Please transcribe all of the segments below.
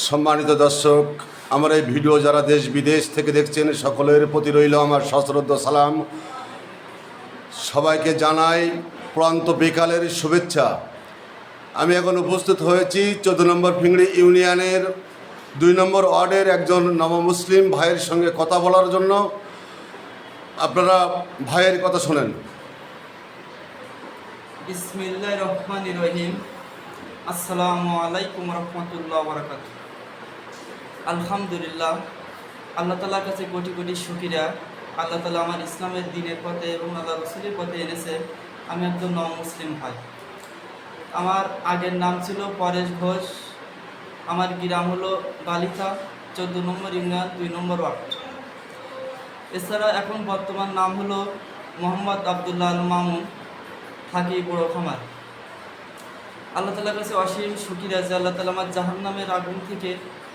সম্মানিত দর্শক, আমার এই ভিডিও যারা দেশ বিদেশ থেকে দেখছেন, সকলের প্রতি রইল আমার সশ্রদ্ধ সালাম। সবাইকে জানাই প্রান্ত বিকালের শুভেচ্ছা। আমি এখন উপস্থিত হয়েছি চোদ্দ নম্বর ফিংড়ি ইউনিয়নের দুই নম্বর ওয়ার্ডের একজন নবমুসলিম ভাইয়ের সঙ্গে কথা বলার জন্য। আপনারা ভাইয়ের কথা শোনেন। আসসালামু আলাইকুম রহমতুল্লাহ বরকাত আলহামদুলিল্লাহ, আল্লাহ তালার কাছে কোটি কোটি শুকিরা আল্লাহ তালা আমার ইসলামের দিনের পথে এবং আল্লাহ রসুলের পথে এনেছে। আমি একজন নন মুসলিম ভাই। আমার আগের নাম ছিল পরেশ ঘোষ। আমার গ্রাম হলো বালিকা, চোদ্দ নম্বর ইউনিয়ন, দুই নম্বর ওয়ার্ড। এছাড়া এখন বর্তমান নাম হলো মোহাম্মদ আবদুল্লাহ আল মামুন। থাকি বড় খামার। আল্লাহ তালার কাছে অসীম সুখীর আছে আল্লাহ তালা আমার জাহান নামের আগুন থেকে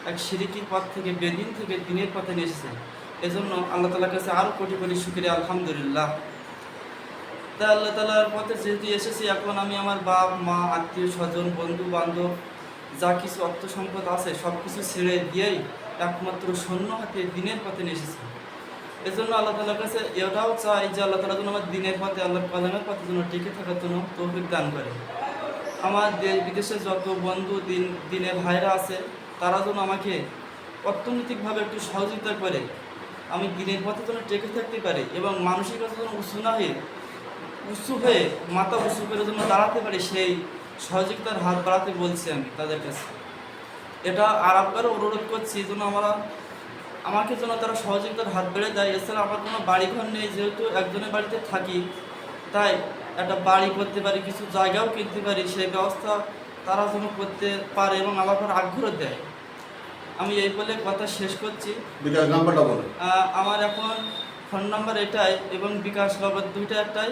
এক সিরিকির পথ থেকে বেদিন থেকে দিনের পথে নিয়ে এসেছে। এজন্য আল্লাহ তালার কাছে আরও কোটি কোটি সুখীরে আলহামদুলিল্লাহ। তাই আল্লাহ তালার পথে যেহেতু এসেছি, এখন আমি আমার বাপ, মা, আত্মীয়, স্বজন বন্ধু বান্ধব যা কিছু অর্থ সম্পদ আছে সব কিছু ছেড়ে দিয়েই একমাত্র সৈন্য হাতে দিনের পথে নিয়ে এজন্য আল্লাহ তালার কাছে এটাও চাই যে আল্লাহ তালা যেন আমার দিনের পথে আল্লাহ কালামের পথে যেন টিকে থাকার জন্য তৌফিক দান করে। আমার দেশ বিদেশে যত বন্ধু, দিন দিনে ভাইরা আছে তারা যেন আমাকে অর্থনৈতিকভাবে একটু সহযোগিতা করে। আমি দিনের পথে যেন টেকে থাকতে পারি এবং মানসিকতা যেন উঁচু না হয়ে, উঁচু হয়ে মাথা উঁচু করে যেন দাঁড়াতে পারি, সেই সহযোগিতার হাত বাড়াতে বলছি আমি তাদের কাছে। এটা আর অনুরোধ করছি যেন আমরা, আমাকে যেন তারা সহযোগিতার হাত বেড়ে দেয়। এছাড়া আমার কোনো বাড়িঘর নেই, যেহেতু একজনের বাড়িতে থাকি, তাই একটা বাড়ি করতে পারি, কিছু জায়গাও কিনতে পারি, সেই ব্যবস্থা তারা যেন করতে পারে এবং আমার উপর আগ্রহ দেয়। আমি এই বলে কথা শেষ করছি। বিকাশ নাম্বারটা আহ, আমার এখন ফোন নাম্বার এটাই এবং বিকাশ নগর দুইটা একটাই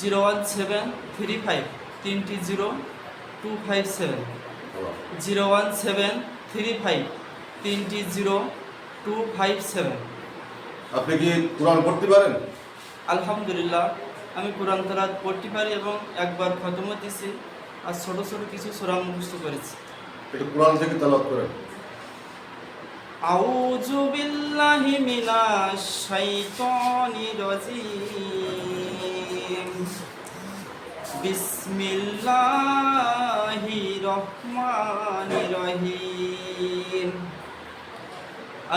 zero one seven three five তিনটি zero two five seven. Zero one seven three five তিনটি জিরো টু ফাইভ সেভেন। আপনি কি কোরআন পড়তে পারেন? আলহামদুলিল্লাহ আমি কোরআন তালাত পড়তে পারি এবং একবার খতমও দিছি আর ছোট ছোট কিছু সোরা মুখস্থ করেছি। একটু কোরআন থেকে তালাত করেন আউযু বিল্লাহি মিনাশ শাইতানির রাজিম। বিসমিল্লাহির রহমানির রহিম।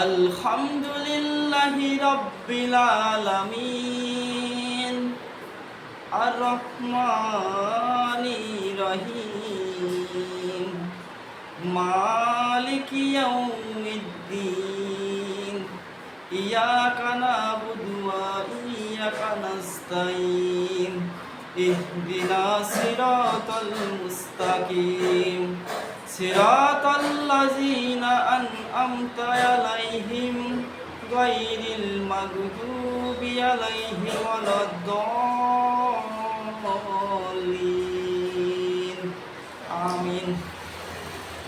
আলহামদুলিল্লাহি রাব্বিল আলামিন। আর রহমানির রহিম مالك يوم الدين إياك نعبد وإياك نستعين اهدنا صراط المستقيم صراط الذين أنعمت عليهم غير المغضوب عليهم ولا الضالين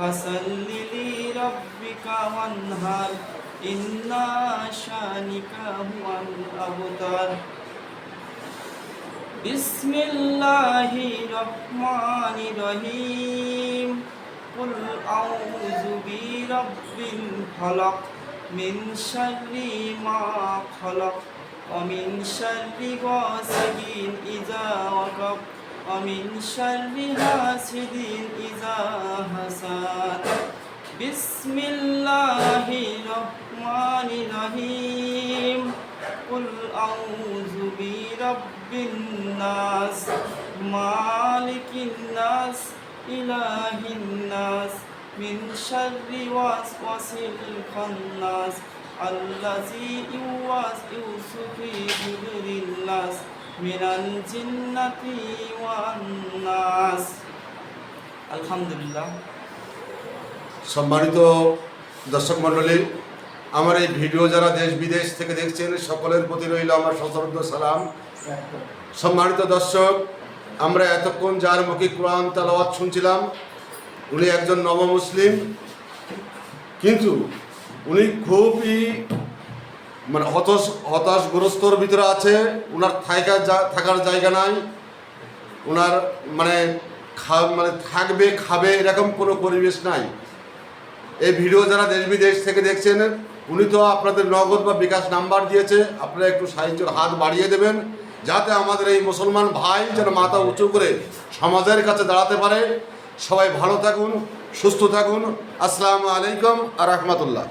فصل لربك وانهر إنا شانك هو الأبتر بسم الله الرحمن الرحيم قل أعوذ برب الفلق من شر ما خلق ومن شر غاسق إذا وقب ومن شر حاسد إذا حسد بسم الله الرحمن الرحيم قل أعوذ برب الناس مالك الناس إله الناس من شر وسوس الخناس الذي يوسوس في صدور الناس من الجنة والناس الحمد لله সম্মানিত দর্শক মণ্ডলী আমার এই ভিডিও যারা দেশ বিদেশ থেকে দেখছেন সকলের প্রতি রইল আমার সশ্রদ্ধ সালাম সম্মানিত দর্শক আমরা এতক্ষণ যার মুখে কোরআন তালাওয়াত শুনছিলাম উনি একজন নবমুসলিম কিন্তু উনি খুবই মানে হতাশ, হতাশগ্রস্তর ভিতরে আছে ওনার থাকা থাকার জায়গা নাই ওনার মানে খা মানে থাকবে, খাবে, এরকম কোনো পরিবেশ নাই। এই ভিডিও যারা দেশ বিদেশ থেকে দেখছেন, উনি তো আপনাদের নগদ বা বিকাশ নাম্বার দিয়েছে, আপনারা একটু সাহায্যের হাত বাড়িয়ে দেবেন, যাতে আমাদের এই মুসলমান ভাই যেন মাথা উঁচু করে সমাজের কাছে দাঁড়াতে পারে। সবাই ভালো থাকুন, সুস্থ থাকুন। আসসালামু আলাইকুম আর রহমতুল্লাহ।